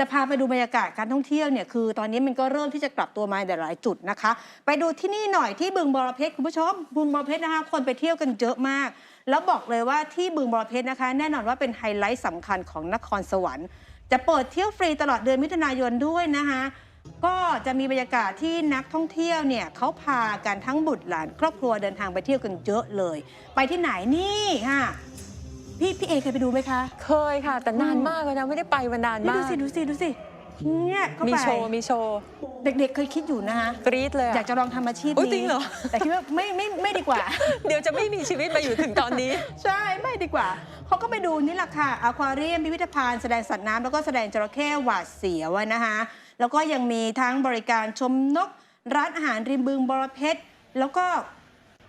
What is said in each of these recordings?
จะพาไปดูบรรยากาศการท่องเที่ยวเนี่ยคือตอนนี้มันก็เริ่มที่จะกลับตัวมาในหลายจุดนะคะ ไปดูที่นี่หน่อยที่บึงบอระเพชรคุณผู้ชมบึงบอระเพชรนะคะคนไปเที่ยวกันเยอะมาก แล้วบอกเลยว่าที่บึงบอระเพชรนะคะ แน่นอนว่าเป็นไฮไลท์สำคัญของนครสวรรค์ จะเปิดเที่ยวฟรีตลอดเดือนมิถุนายนด้วยนะคะก็จะมีบรรยากาศที่นักท่องเที่ยวเนี่ยเขาพากันทั้งบุตรหลาน ครอบครัวเดินทางไปเที่ยวกันเยอะเลย ไปที่ไหนนี่ค่ะ พี่พี่เอเคยไปดูไหมคะเคยค่ะ แต่นานมากเลยนะไม่ได้ไปมานานนี่มาดูก สิดูสิดูสิเนี่ยเข้ามีไปโชว์ มีโชว์เด็กๆเคยคิดอยู่นะคะกรี๊ดเลยอะ อยากจะลองทำอาชีพอุ๊ยนี้จริงเหรอ แต่คิดว่าไม่ไม่ไม่ดีกว่า เดี๋ยวจะไม่มีชีวิตมาอยู่ถึงตอนนี้ ใช่ไม่ดีกว่า เขาก็ไปดูนี่แหละค่ะอควาเรียมพิพิธภัณฑ์แสดงสัตว์น้ำแล้วก็แสดงจระเข้หวาดเสียวอะนะคะ แล้วก็ยังมีทั้งบริการชมนก ร้านอาหารริมบึงบรเพชรแล้วก็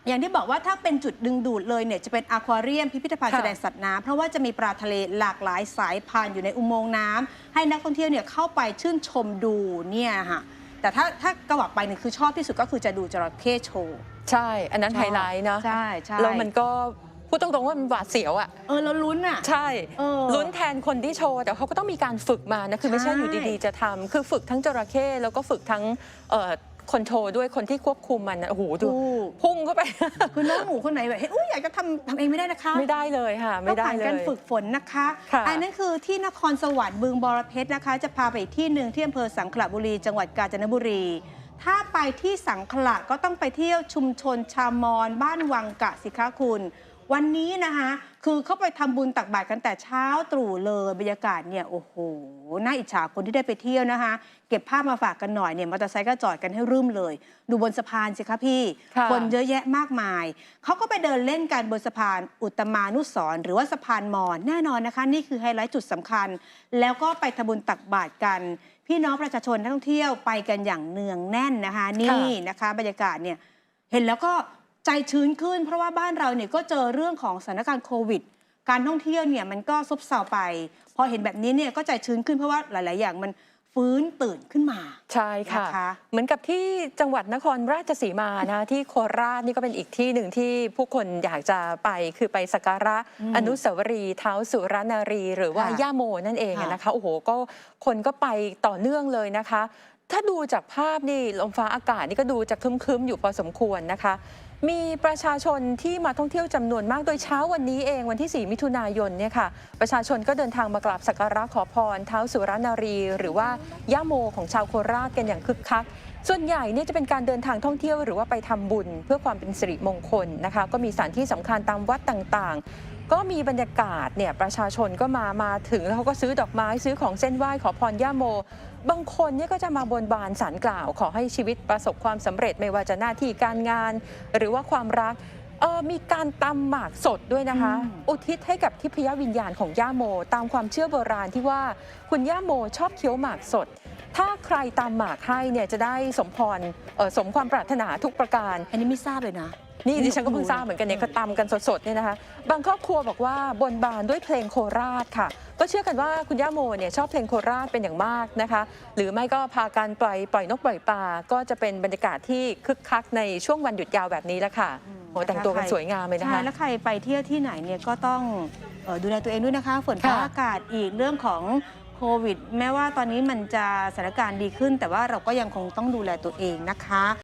อย่างที่บอกว่าถ้าเป็นจุดดึงดูดเลยเนี่ยจะเป็นอควาเรียมพิพิธภัณฑ์ค่ะ แสดงสัตว์น้ำเพราะว่าจะมีปลาทะเลหลากหลายสายพันธุ์อยู่ในอุโมงค์น้ำให้นักท่องเที่ยวเนี่ยเข้าไปชื่นชมดูเนี่ยค่ะแต่ถ้าถ้ากระวักไปเนี่ยคือชอบที่สุดก็คือจะดูจระเข้โชว์ใช่ อันนั้นชอบไฮไลท์เนาะใช่ใช่แล้วมันก็พูดตรงๆว่ามันหวาดเสียวอะเออแล้วลุ้นอะ ใช่เออลุ้นแทนคนที่โชว์ แต่เขาก็ต้องมีการฝึกมานะ คือไม่ใช่ใช่อยู่ดีๆ จะทำคือฝึกทั้งจระเข้แล้วก็ฝึกทั้งเอ่อ คนโชว์ด้วยคนที่ควบคุมมันนะโอ้โหดูถูก พุ่งเข้าไป คือน้องหนูคนไหนแบบเฮ้ยอุ๊ยอยากจะทำทำเองไม่ได้นะคะไม่ได้เลยค่ะ ไม่ได้ต้องผ่านเลยการฝึกฝนนะคะ ค่ะ อันนั้นคือที่นครสวรรค์บึงบรเพชรนะคะ จะพาไปอีกที่หนึ่งที่อำเภอสังขละบุรี จังหวัดกาญจนบุรี ถ้าไปที่สังขละก็ต้องไปเที่ยวชุมชนชามอนบ้านวังกะสิคะคุณ วันนี้นะคะคือเข้าไปทำบุญตักบาตรกันแต่เช้าตรู่เลยบรรยากาศเนี่ยโอ้โหน่าอิจฉาคนที่ได้ไปเที่ยวนะคะ เก็บภาพมาฝากกันหน่อยเนี่ยมอเตอร์ไซค์ก็จอดกันให้รื่มเลย ดูบนสะพานสิคะพี่ค่ะคนเยอะแยะมากมายเขาก็ไปเดินเล่นกันบนสะพานอุตมานุสรณ์หรือว่าสะพานมอญแน่นอนนะคะ นี่คือไฮไลท์จุดสำคัญ แล้วก็ไปทำบุญตักบาตรกัน พี่น้องประชาชนนักท่องเที่ยวไปกันอย่างเนืองแน่นนะคะ นี่นะคะ บรรยากาศเนี่ยเห็นแล้วก็ ใจชื้นขึ้น เพราะว่าบ้านเราเนี่ยก็เจอเรื่องของสถานการณ์โควิด การท่องเที่ยวเนี่ยมันก็ซบเซาไป พอเห็นแบบนี้เนี่ยก็ใจชื้นขึ้นเพราะว่าหลาย ๆ อย่างมันฟื้นตื่นขึ้นมา ใช่ค่ะนะคะเหมือนกับที่จังหวัดนครราชสีมานะที่โคราชนี่ก็เป็นอีกที่หนึ่งที่ผู้คนอยากจะไปคือไปสักการะอืมอนุสาวรีย์เท้าสุรนารี หรือว่าค่ะย่าโมนั่นเองค่ะนะคะโอ้โหก็คนก็ไปต่อเนื่องเลยนะคะ ถ้าดูจากภาพนี่ลมฟ้าอากาศนี่ก็ดูจะครึ้มๆอยู่พอสมควรนะคะ มีประชาชนที่มาท่องเที่ยวจำนวนมากโดยเช้าวันนี้เองวันที่ 4 มิถุนายนเนี่ยค่ะ ประชาชนก็เดินทางมากราบสักการะขอพรเท้าสุรนารี หรือว่าย่าโมของชาวโคราชกันอย่างคึกคัก ส่วนใหญ่เนี่ยจะเป็นการเดินทางท่องเที่ยวหรือว่าไปทำบุญ เพื่อความเป็นสิริมงคลนะคะ ก็มีสถานที่สำคัญตามวัดต่างๆ ก็มีบรรยากาศเนี่ยประชาชนก็มามาถึงแล้วเขาก็ซื้อดอกไม้ซื้อของเส้นไหว้ขอพรย่าโม บางคนเนี่ยก็จะมาบนบานสารกล่าว ขอให้ชีวิตประสบความสำเร็จไม่ว่าจะหน้าที่การงาน หรือว่าความรักเออมีการตำหมากสดด้วยนะคะอืมอุทิศให้กับทิพยวิญญาณของย่าโม ตามความเชื่อโบราณที่ว่าคุณย่าโมชอบเคี้ยวหมากสด ถ้าใครตามหมากให้เนี่ยจะได้สมพรเอ่อสมความปรารถนาทุกประการ อันนี้ไม่ทราบเลยนะ นี่นี่ดิฉันก็เพิ่งทราบเหมือนกันเนี่ยก็ตำกันสดๆเนี่ยนะคะ บางครอบครัวบอกว่าบนบานด้วยเพลงโคราชค่ะ ก็เชื่อกันว่าคุณย่าโมเนี่ยชอบเพลงโคราชเป็นอย่างมากนะคะ หรือไม่ก็พากันปล่อยปล่อยนกปล่อยปลาก็จะเป็นบรรยากาศที่คึกคักในช่วงวันหยุดยาวแบบนี้แหละค่ะอืมโอ้แต่งตัวกันสวยงามเลยนะใช่คะแล้วใครไปเที่ยวที่ไหนเนี่ยก็ต้องเอ่อดูแลตัวเองด้วยนะคะ ฝนฟ้าค่ะ อากาศอีกเรื่องของโควิด แม้ว่าตอนนี้มันจะสถานการณ์ดีขึ้น แต่ว่าเราก็ยังคงต้องดูแลตัวเองนะคะ